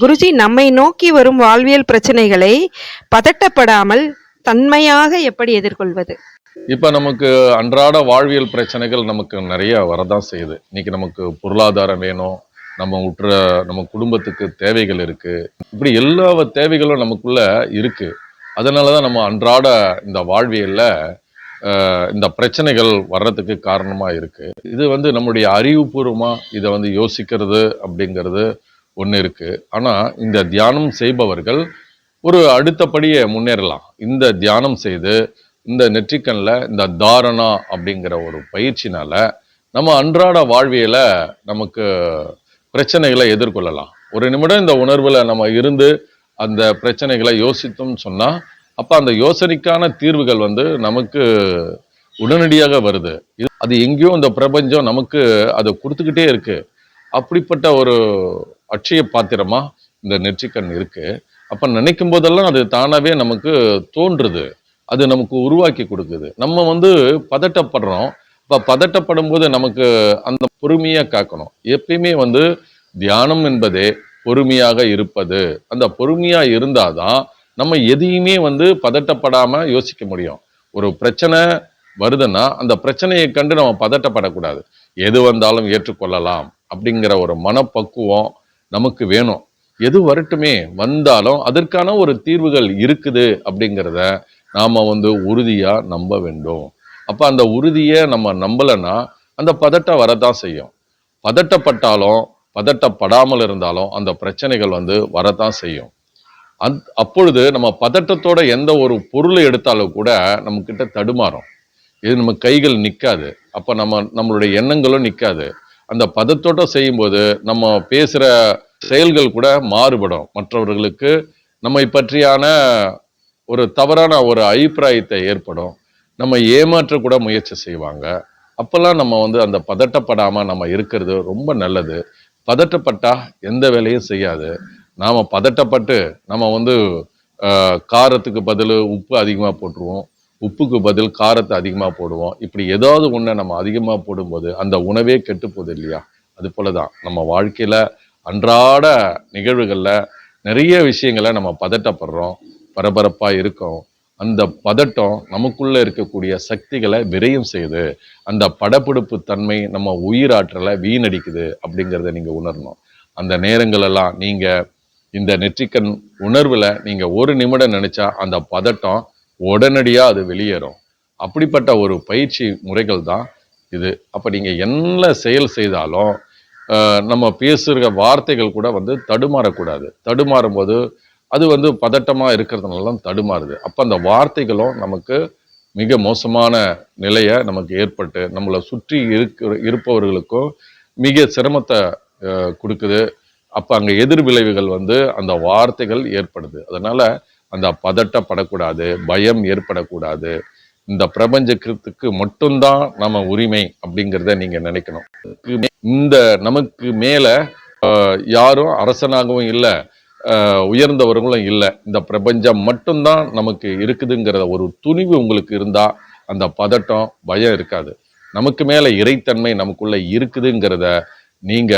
குருஜி நம்மை நோக்கி வரும் வாழ்வியல் பிரச்சனைகளை பதட்டப்படாமல் தன்மையாக எப்படி எதிர்கொள்வது? இப்போ நமக்கு அன்றாட வாழ்வியல் பிரச்சனைகள் நமக்கு நிறைய வரதான் செய்யுது. இன்னைக்கு நமக்கு பொருளாதாரம் வேணும் நம்ம உற்ற நம்ம குடும்பத்துக்கு தேவைகள் இருக்கு. இப்படி எல்லா தேவைகளும் நமக்குள்ள இருக்கு. அதனால தான் நம்ம அன்றாட இந்த வாழ்வியல்ல இந்த பிரச்சனைகள் வர்றதுக்கு காரணமா இருக்கு. இது வந்து நம்முடைய அறிவுபூர்வமா இதை வந்து யோசிக்கிறது அப்படிங்கிறது ஒன்று இருக்குது ஆனால் இந்த தியானம் செய்பவர்கள் ஒரு அடுத்தபடியை முன்னேறலாம். இந்த தியானம் செய்து இந்த நெற்றிக்கண்ணில் இந்த தாரணா அப்படிங்கிற ஒரு பயிற்சினால் நம்ம அன்றாட வாழ்வியல நமக்கு பிரச்சனைகளை எதிர்கொள்ளலாம். ஒரு நிமிடம் இந்த உணர்வில் நம்ம இருந்து அந்த பிரச்சனைகளை யோசித்தோம்னு சொன்னால் அப்போ அந்த யோசனைக்கான தீர்வுகள் வந்து நமக்கு உடனடியாக வருது. இது அது எங்கேயோ இந்த பிரபஞ்சம் நமக்கு அதை கொடுத்துக்கிட்டே இருக்குது அப்படிப்பட்ட ஒரு அட்சய பாத்திரமா இந்த நெற்றிக்கண் இருக்கு. அப்ப நினைக்கும் போதெல்லாம் அது தானாவே நமக்கு தோன்றுது. அது நமக்கு உருவாக்கி கொடுக்குது. நம்ம வந்து பதட்டப்படுறோம். இப்போ பதட்டப்படும் போது நமக்கு அந்த பொறுமையாக காக்கணும். எப்பயுமே வந்து தியானம் என்பதே பொறுமையாக இருப்பது. அந்த பொறுமையாக இருந்தால் தான் நம்ம எதையுமே வந்து பதட்டப்படாமல் யோசிக்க முடியும். ஒரு பிரச்சனை வருதுன்னா அந்த பிரச்சனையை கண்டு நம்ம பதட்டப்படக்கூடாது. எது வந்தாலும் ஏற்றுக்கொள்ளலாம் அப்படிங்கிற ஒரு மனப்பக்குவம் நமக்கு வேணும். எது வரட்டுமே வந்தாலும் அதற்கான ஒரு தீர்வுகள் இருக்குது அப்படிங்கிறத நாம் வந்து உறுதியாக நம்ப வேண்டும். அப்போ அந்த உறுதியை நம்ம நம்பலைன்னா அந்த பதட்டம் வரதான் செய்யும். பதட்டப்பட்டாலும் பதட்டப்படாமல் இருந்தாலும் அந்த பிரச்சனைகள் வந்து வரதான் செய்யும். அந் அப்பொழுது நம்ம பதட்டத்தோட எந்த ஒரு பொருளை எடுத்தாலும் கூட நம்மக்கிட்ட தடுமாறும். இது நம்ம கைகள் நிற்காது அப்போ நம்ம நம்மளுடைய எண்ணங்களும் நிற்காது அந்த பதத்தோட செய்யும்போது நம்ம பேசுகிற செயல்கள் கூட மாறுபடும். மற்றவர்களுக்கு நம்மை பற்றியான ஒரு தவறான ஒரு அபிப்பிராயத்தை ஏற்படும். நம்ம ஏமாற்ற கூட முயற்சி செய்வாங்க. அப்போல்லாம் நம்ம வந்து அந்த பதட்டப்படாமல் நம்ம இருக்கிறது ரொம்ப நல்லது. பதட்டப்பட்டா எந்த வேலையும் செய்யாது. நாம் பதட்டப்பட்டு நம்ம வந்து காரத்துக்கு பதில் உப்பு அதிகமாக போட்டுருவோம். உப்புக்கு பதில் காரத்தை அதிகமாக போடுவோம். இப்படி ஏதாவது ஒன்றை நம்ம அதிகமாக போடும்போது அந்த உணவே கெட்டு போகுது இல்லையா? அது போல தான் நம்ம வாழ்க்கையில் அன்றாட நிகழ்வுகளில் நிறைய விஷயங்களை நம்ம பதட்டப்படுறோம் பரபரப்பாக இருக்கோம். அந்த பதட்டம் நமக்குள்ளே இருக்கக்கூடிய சக்திகளை விரையும் செய்யுது. அந்த படப்பிடிப்பு தன்மை நம்ம உயிராற்றலை வீணடிக்குது அப்படிங்கிறத நீங்கள் உணரணும். அந்த நேரங்களெல்லாம் நீங்கள் இந்த நெற்றிக்கண் உணர்வில் நீங்கள் ஒரு நிமிடம் நினச்சா அந்த பதட்டம் உடனடியாக அது வெளியேறும். அப்படிப்பட்ட ஒரு பயிற்சி முறைகள் தான் இது. அப்போ நீங்கள் என்ன செயல் செய்தாலும் நம்ம பேசுகிற வார்த்தைகள் கூட வந்து தடுமாறக்கூடாது. தடுமாறும் போது அது வந்து பதட்டமாக இருக்கிறதுனால தடுமாறுது. அப்போ அந்த வார்த்தைகளும் நமக்கு மிக மோசமான நிலையை நமக்கு ஏற்பட்டு நம்மளை சுற்றி இருக்கிற இருப்பவர்களுக்கும் மிக சிரமத்தை கொடுக்குது. அப்போ அங்கே எதிர் விளைவுகள் வந்து அந்த வார்த்தைகள் ஏற்படுது. அதனால் அந்த பதட்டப்படக்கூடாது பயம் ஏற்படக்கூடாது. இந்த பிரபஞ்சத்துக்கு மட்டும்தான் நம்ம உரிமை அப்படிங்கிறத நீங்க நினைக்கணும். இந்த நமக்கு மேல யாரும் அரசனாகவும் இல்லை உயர்ந்தவர்களும் இல்லை. இந்த பிரபஞ்சம் மட்டும்தான் நமக்கு இருக்குதுங்கிற ஒரு துணிவு உங்களுக்கு இருந்தா அந்த பதட்டம் பயம் இருக்காது. நமக்கு மேல இறைத்தன்மை நமக்குள்ள இருக்குதுங்கிறத நீங்க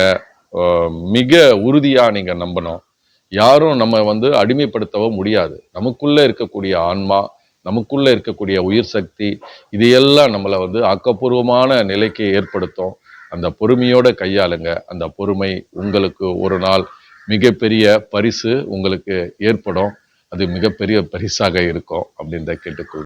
மிக உறுதியா நீங்க நம்பணும். யாரும் நம்ம வந்து அடிமைப்படுத்தவும் முடியாது. நமக்குள்ளே இருக்கக்கூடிய ஆன்மா நமக்குள்ளே இருக்கக்கூடிய உயிர் சக்தி இதையெல்லாம் நம்மளை வந்து ஆக்கப்பூர்வமான நிலைக்கு ஏற்படுத்தும். அந்த பொறுமையோட கையாளுங்க. அந்த பொறுமை உங்களுக்கு ஒரு நாள் மிகப்பெரிய பரிசு உங்களுக்கு ஏற்படும். அது மிகப்பெரிய பரிசாக இருக்கும் அப்படின்றத கேட்டுக்கொள்